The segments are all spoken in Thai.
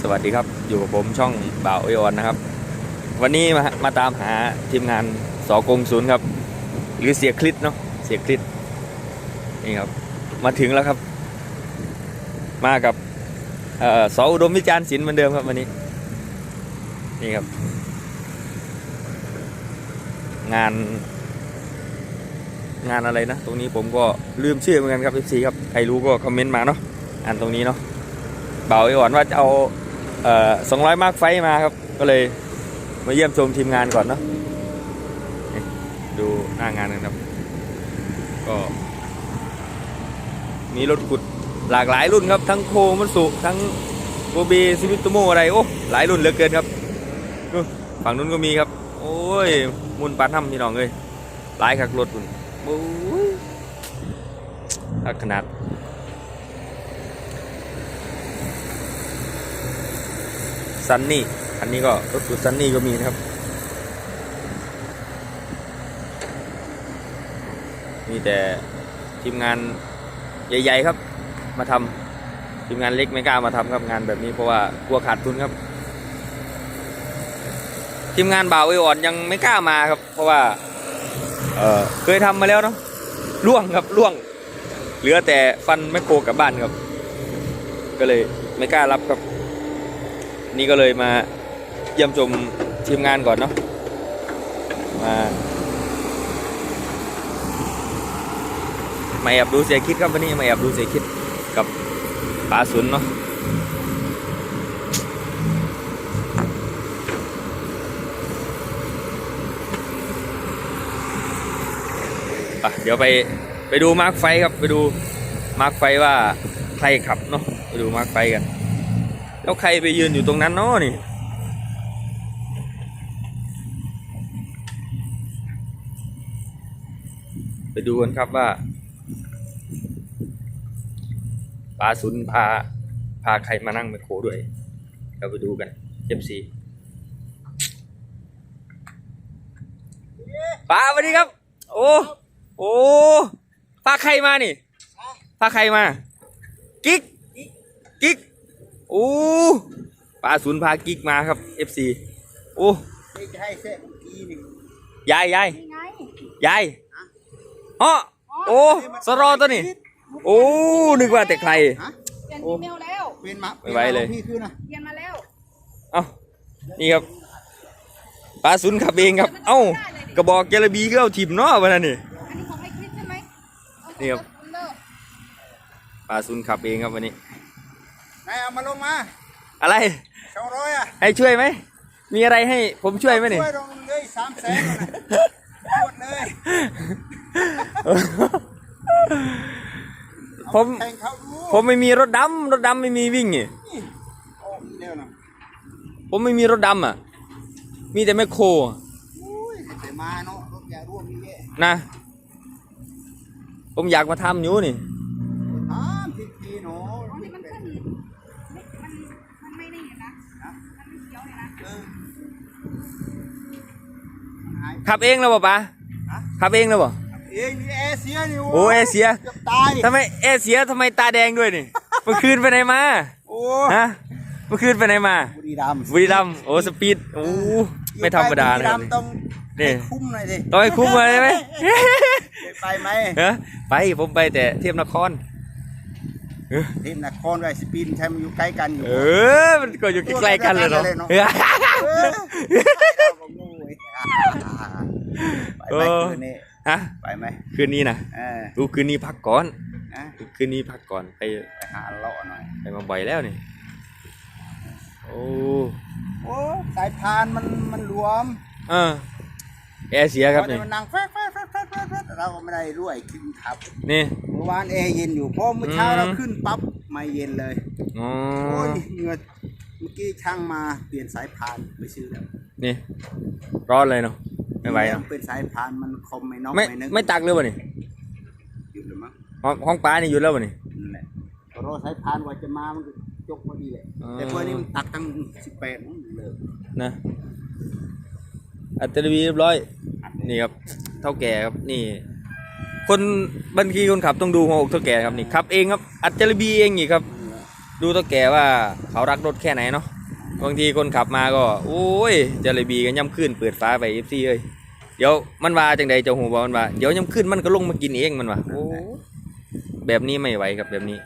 สวัสดีครับอยู่กับผมช่องบ่าวอออนนะครับ วันนี้มามาตามหาทีมงานสอกงศูนย์ครับ หรือเสียคลิปเนาะเสียคลิปนี่ครับ มาถึงแล้วครับ มากับเอ่อสออุดมวิจารณ์ศิลป์เหมือนเดิมครับวันนี้นี่ครับ งาน งานอะไรนะ ตรงนี้ผมก็ลืมชื่อเหมือนกันครับ FC ครับใครรู้ก็คอมเมนต์มาเนาะอ่านตรงนี้เนาะเบาไอ้หวนว่าจะเอา เอ่อสองร้อยมาร์กไฟมาครับ ก็เลยมาเยี่ยมชมทีมงานก่อนเนาะดูหน้างานกันครับ ก็ มีรถขุดหลากหลายรุ่นครับ ทั้งโคมันสุทั้งโบบีซิมิโตโมอะไร โอ้ หลายรุ่นเหลือเกินครับนู่นฝั่งนู้นก็มีครับ โอ้ย มุนปาถ้ำพี่น้องเลยหลายคักรถคุณโอ้ยขนาด ซันนี่ อันนี้ก็รถขุดซันนี่ก็มีนะครับ มีแต่ทีมงานใหญ่ๆครับ มาทำทีมงานเล็กไม่กล้ามาทำครับงานแบบนี้เพราะว่ากลัวขาดทุนครับ ทีมงานบ่าวไออ่อนยังไม่กล้ามาครับ เพราะว่าเออเคยทำมาแล้วเนาะล่วงครับล่วง เหลือแต่ฟันแมคโครกับบ้านครับ ก็เลยไม่กล้ารับครับ นี่ก็เลยมาเยี่ยมชมทีมงานก่อนเนาะมามาแอบดูเสียคิดครับวันนี้มาแอบดูเสียคิดกับป๋าสุนเนาะ่ะเดี๋ยวไปไปดูมาร์คไฟครับไปดูมาร์คไฟว่าใครขับเนาะไปดูมาร์คไฟกัน แล้วใครไปยืนอยู่ตรงนั้นเนาะนี่ ไปดูกันครับว่าปลาสุนพาพาใครมานั่งไมคโครด้วยเราไปดูกันเจมซีป้าสวัสดีครับ โอ้โอ้พาใครมานี่พาใครมา กิ๊กกิ๊ก โอ้ปลาศูนย์พากิ๊กมาครับ FC โอ้ไม่ใช่เส้นกีหนึ่งยายยายนี่ไงยายอ๋อโอ้สรอตัวนี้ โอ้นึกว่าแต่ใคร ฮะเปลี่ยนอีเมลแล้วเป็นมาไม่ไหวเลย พี่คือนะเปลี่ยนมาแล้วเอ้านี่ครับปลาศูนย์ขับเองครับ เอ้ากระบอกเจลบีก็เอาถิ่มเนาะวันนั้นนี่ อันนี้ของไอ้คลิปใช่ไหมเอานี่ครับเอาเลิก ปลาศูนย์ขับเองครับวันนี้ นายเอามาลงมาอะไรสองร้อยอะให้ช่วยไหมมีอะไรให้ผมช่วยไหมนี่ช่วยลงเลยสามแสนหมดเลยผมแข่งเขาดูผมไม่มีรถดำรถดำไม่มีวิ่งนี่โอ้เร็วนะผมไม่มีรถดำอะ มีแต่แมคโครอะอุ้ยแต่มาเนาะรถอย่าร่วมนี่เยอะนะ ผมอยากมาทำอยู่นี่ ขับเองแล้วป่ะปะฮะขับเองแล้วป่ะเองนี่แอร์เสียนี่โอ้แอร์เสียกือบตายทำไมเอะเสียทำไมตาแดงด้วยนี่เมื่อคืนไปไหนมาโอ้ฮะเมื่อคืนไปไหนมาบุรีรัมย์บุรีรัมย์โอ้สปีดโอ้ไม่ธรรมดาบุนะรีครัรับมย์ต้องนี่ให้คุ้มหน่อยสิต้องให้คุ้มเลยไหมไปไหมฮะไปผมไปแต่เทียมนครทีมนครไรสปีนใช่มันอยู่ใกล้กันอยู่เออมันก็อยู่ใกล้ๆกันเลยเนาะเออเราก็งู ไอ้ไปไหมเออคืนนี้ฮะไปไหมคืนนี้นะเออดูคืนนี้พักก่อนนะคืนนี้พักก่อนไปไปหาเลาะหน่อยไปมาบ่อยแล้วนี่โอ้โอ้สายพานมันมันหลวมเออแอร์เสียครับเพาะนี่มันนั่งแฟ๊ดแฟ๊ดแฟ๊ดแฟ๊ดแฟ๊ดแฟ๊ดเราก็ไม่ได้รู้ไอ้ขึ้นทับนี่เมื่อวานแอร์เย็นอยู่พอเมื่อเช้าอืมเราขึ้นปั๊บไม่เย็นเลยอ๋อโอ้ยเหงื่อเมื่อกี้ช่างมาเปลี่ยนสายพานไปซื้อแล้ว นี่ ร้อนเลยเนาะไม่ไหวแล้เนาะเป็นสายพานมันคมไม่น็อกไม่ไม่นึกไม่ตักเลยป่ะนี่อยู่หรือมั้งห้องห้องป้านี่อยู่แล้วป่ะนี่นั่นแหละรอสายพานกว่าจะมามันก็จกพอดีเลยอ๋อแต่พวกนี้มันตักตั้งสิบแปดเลยนะอัตราบีเรียบร้อย นี่ครับเท่าแก่ครับนี่ คนบัญชีคนขับต้องดูหัวอกเท่าแก่ครับนี่ขับเองครับ อัตราบีเองอีกครับ ดูตัวแกว่าเขารักรถแค่ไหนเนาะ บางทีคนขับมาก็โอ้ยจะเลยบีกันย่ำขึ้นเปิดฟ้าไปเอฟซีเอ้ยเดี๋ยวมันว่าจังใดเจ้าหูบอกมันว่าเดี๋ยวย่ำขึ้นมันก็ลงมากินเองมันว่าโอ้แบบนี้ไม่ไหวครับแบบนี้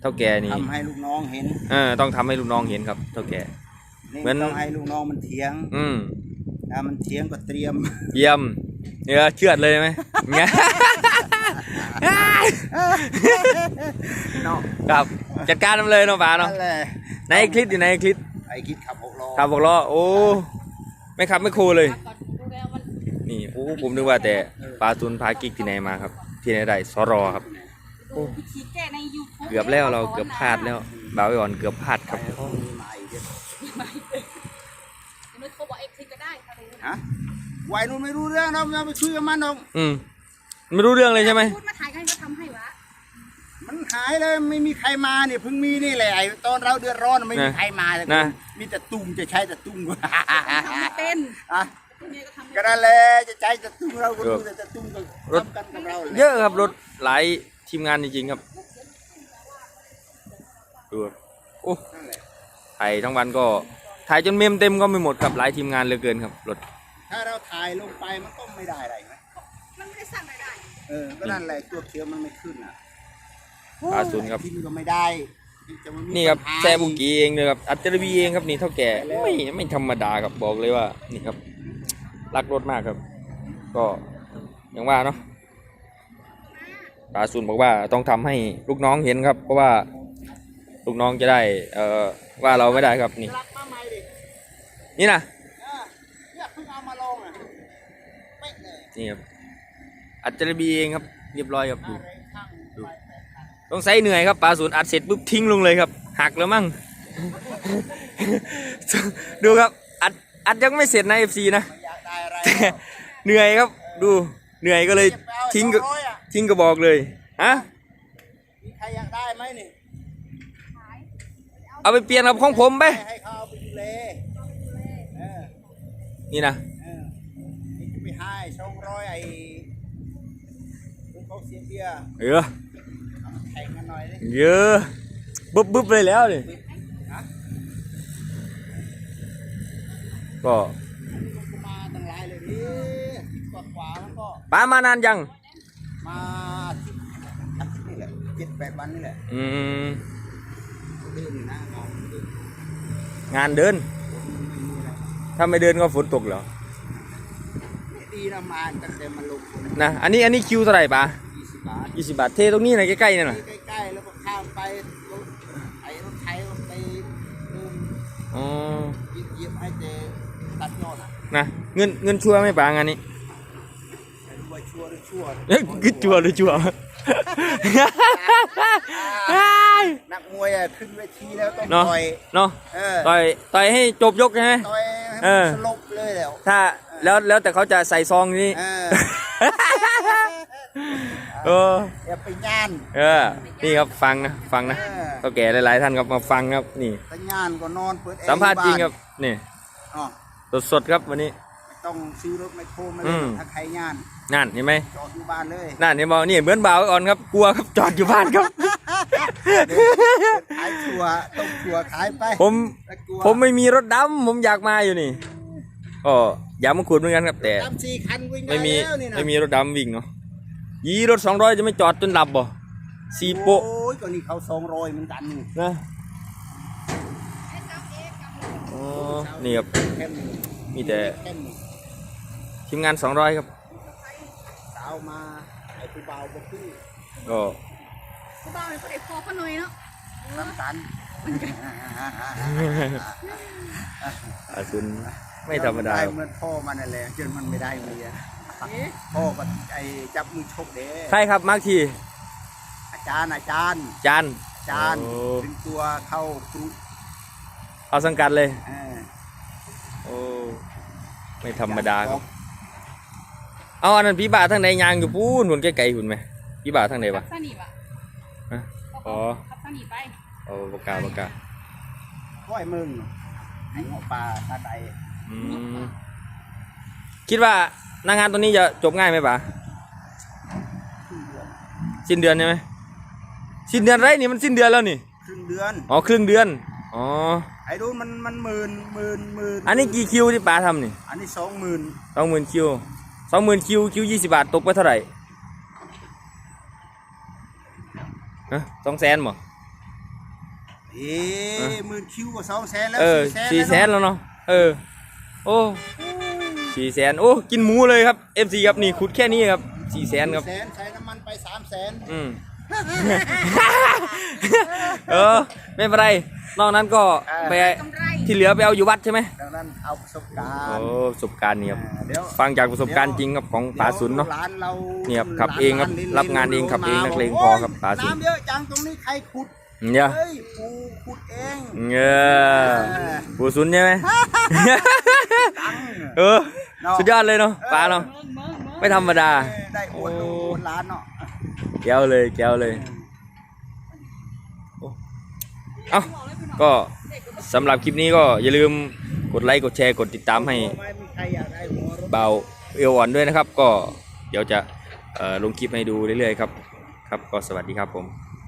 เท่าแกนี่ทำให้ลูกน้องเห็นเออต้องทำให้ลูกน้องเห็นครับ เท่าแกนี่เหมือนต้องให้ลูกน้องมันเถียง อืมถ้ามันเถียงก็เตรียมเยี่ยมเนื้อเชือดเลยไหมเงี้ยเนาะครับจัดการมันเลยเนาะป๋าเนาะนั่นแหละในคลิปอยู่ในคลิปไอ้ คิดขับหกล้อขับบอกล้อโอ้ไม่ขับไม่โคเลยก่อนดูแล้วมันนี่โอ้ผมนึกว่าแต่ปลาตุนพากิกที่ไหนมาครับ ที่ไหนได้สรอครับดูวิธีแก้ในยูทูบเกือบแล้วเราเกือบพลาดแล้วบ่าวไว้ก่อนเกือบพลาดครับไปห้องนี้มาอีกเดี๋ยวนึกเขาบอกเอฟซีก็ได้ถ้ารู้ฮะวัยรุ่นไม่รู้เรื่องเราเราไปคุยกับมันน้องอืมไม่รู้เรื่องเลยใช่ไหม พูดมาถ่ายกันก็ทำให้วะ มันหายเลยไม่มีใครมาเนี่ยเพิ่งมีนี่แหละไอ้ตอนเราเดือดร้อนไม่มีนะใครมาเลยนะ มีแต่ตุ้มจะใช้แต่ตุ้มทำไม่เป็นอะคุณเมย์ก็ทำไม่ก็เป็นนั่นแหละจะใช้แต่ตุ้มเราก็ดูแต่แต่ตุ้มก็ทำกันกับเราแหลเยอะครับรถหลายทีมงานจริงๆครับดูโอ้นั่นแหละถ่ายทั้งวันก็ถ่ายจนเมมเต็มก็ไม่หมดครับหลายทีมงานเหลือเกินครับรถถ้าเราถ่ายลงไปมันก็ไม่ได้อะไรไหมมันไม่ได้สร้างรายได้เออก็นั่นแหละตัวเขียวมันไม่ขึ้นอะ ปลาซุนครับทิ้งก็ไม่ได้จะมามีนี่ครับปัญหาแซ่บุกีเองเลยครับ อัจฉริเองครับนี่เท่าแก่ไม่ไม่ธรรมดาครับบอกเลยว่า นี่ครับ รักรถมากครับ ก็อย่างว่าเนาะปลาซุนบอกว่าต้องทำให้ลูกน้องเห็นครับ เพราะว่าลูกน้องจะได้ เอ่อว่าเราไม่ได้ครับนี่ รักมาใหม่ดินี่นะอะเนี่ยเพิ่งเอามาลงอะเป๊ะเลยนี่ครับอัจฉริเองครับ เรียบร้อยครับดูอะไรข้างดู ต้องใส่เหนื่อยครับปลาศูนย์อัดเสร็จปุ๊บทิ้งลงเลยครับ หักแล้วมั่ง ดูครับอัดอัดยังไม่เสร็จนะเอฟซีนะไม่อยากได้อะไรแต่เหนื่อยครับ ดูเหนื่อยก็เลยทิ้งก็สอร้อยอะทิ้งกระบอกเลยฮะมีใครอยากได้ไหมนี่เอาไปเปลี่ยนกับของผมไปให้เขาเอาไปดูแลเออนี่นะเออนี่จะไปให้สองร้อยไอ้เขาเสียเบียร์เออเอามาแข่งกันหน่อยดิเยอะบึ๊บบึ๊บเลยแล้วนี่ฮะก็มันก็มาตั้งหลายเลยดิสิบกว่ากว่ามันก็ป้ามานานยัง มาอาทิตย์อาทิตย์นี่แหละเจ็ดแปดวันนี่แหละอืมเดินอยู่นะงานเดินงานเดินไม่มีอะไรถ้าไม่เดินก็ฝนตกเหรอไม่ดีนะมาตั้งแต่มันลงคนนะอันนี้อันนี้คิวเท่าไหร่ปะยี่สิ บบาทยี่สิบบาทเทตรงนี้หน่อยใกล้ๆนี่หน่อยใกล้ๆแล้วก็ข้ามไปรถไอ้รถไถไปเดินอ๋อเหยียบๆให้เจตัดยอดอะนะเงินเงินชัวร์ไหม่ปางานนี้ไม่รู้ว่าชั่วหรือชั่วเอ้ยคือชัวร์หรือชัวร์นักมวยอะขึ้นเวทีแล้วต้องเนาะต่อยเนาะเออต่อยต่อยให้จบยกใช่ไหมต่อยให้เอมันอสลบเลยแล้วถ้าแล้วแล้วแต่เขาจะใส่ซองนี้ เอออย่าไปย่านเออ นี่ครับฟังนะฟังนะเออเขาแก่หลายๆท่านครับมาฟังครับนี่ถ้าย่านก็นอนเปิดแอร์สัมภาษณ์จริงครับนี่บ้านอ๋อสดๆครับวันนี้ต้องซื้อรถไมคโครมาเลยถ้าใครย่านนั่นเห็นไหมจอดอยู่บ้านเลยนั่นเห็นบอกนี่เหมือนบ่าวอ่อนครับกลัวครับจอดอยู่บ้านครับขายถั่วต้มถั่วขายไปผมผมไม่มีรถดำผมอยากมาอยู่นี่ก็อยากมาขุดเหมือนกันครับแต่ไม่มีไม่มีรถดำวิ่งเนาะ ยีรถสองร้อยจะไม่จอดจนหลับบ่ซีโปะโอ้ยก็นี่เขาสองร้อยเหมือนกันนี่นะอ๋อนี่ครับแค่นี้มีแต่แค่นี้ทีมงานสองร้อยครับ สาวมาไอ้ผู้เบาบ่คือก็ผู้บ่าวเนี่ยก็ได้พอเขาหน่อยเนาะน้ำตันอาซุนไม่ธรรมดา ได้ครับเหมือนพ่อมันนั่นแหละจนมันไม่ได้เมียเอ๊ะ พ่อก็ไอ้จับมือชกเด้ใครครับมาร์คทีอาจารย์อาจารย์จาน อาจารย์โอ้ ถึงตัวเข้าครูเอาสังกัดเลยเออโอ้ไม่ธรรมดาครับเอาอันนั้นพี่บาททางไหนยางอยู่ปูนหุ่นไกลๆหุ่นไหมพี่บาททางไหนขัวะบสนิทวะฮะอ๋อ ขับสนิทไปโอ้ปากกาปากกาก้อยมึงไอ้หมอปลาตาใดอืมคิดว่า นางงานตัวนี้จะจบง่ายไหมป๋าขึ้นเดือนสิ้นเดือนใช่ไหมสิ้นเดือนไรนี่มันสิ้นเดือนแล้วนี่ ครึ่งเดือน อ๋อครึ่งเดือน อ๋อ ไอ้ดูนมันมันหมื่นหมื่นหมื่นอันนี้กี่คิวที่ป๋าทำนี่ อันนี้สองหมื่นสองหมื่นคิวสองหมื่นคิวคิวยี่สิบาทตกไปเท่าไหร่ฮะสองแสนบ่เอ๊ะหมื่นคิวก็สองแสนแล้วเออสี่แสนแล้วเนาะ เออ โอ้ สี่แสนโอ้กินหมูเลยครับ FC ครับนี่ขุดแค่นี้ครับสี่แสนครับแสนใช้น้ำมันไปสามแสนอืมเออไม่เป็นไรนอกนั้นก็ไปกำไรที่เหลือไปเอาอยู่วัดใช่ไหมดังนั้นเอาประสบการโอ้ณ์ประสบการณ์นี่ครับเดี๋ยวฟังจากประสบการณ์จริงครับของป๋าสุนเนาะดี๋ยวร้านเราเนี่ยครับขับเองครับลิ้รับงานเองขับเองนักเลงพอครับโยป๋าสุนน้ำเยอะจังตรงนี้ใครขุด เนี่ยเฮ้ยปูขุดเองเงอปูสุนใช่ไหมตังเออ สุดยอดเลยเนาะป๋าเนาะเมืองเมืองเมืองไม่ธรรมดา ได้อวดลูกอวดร้านเนาะแก้วเลยแก้วเลยโอ้เอ้า ก็สำหรับคลิปนี้ก็อย่าลืมกดไลค์ กดแชร์ กดติดตามให้ไม่มีใครอยากได้หัวรถเบาเอวอ่อนด้วยนะครับ ก็เดี๋ยวจะเอ่อลงคลิปให้ดูเรื่อยๆครับ ครับ ก็สวัสดีครับผม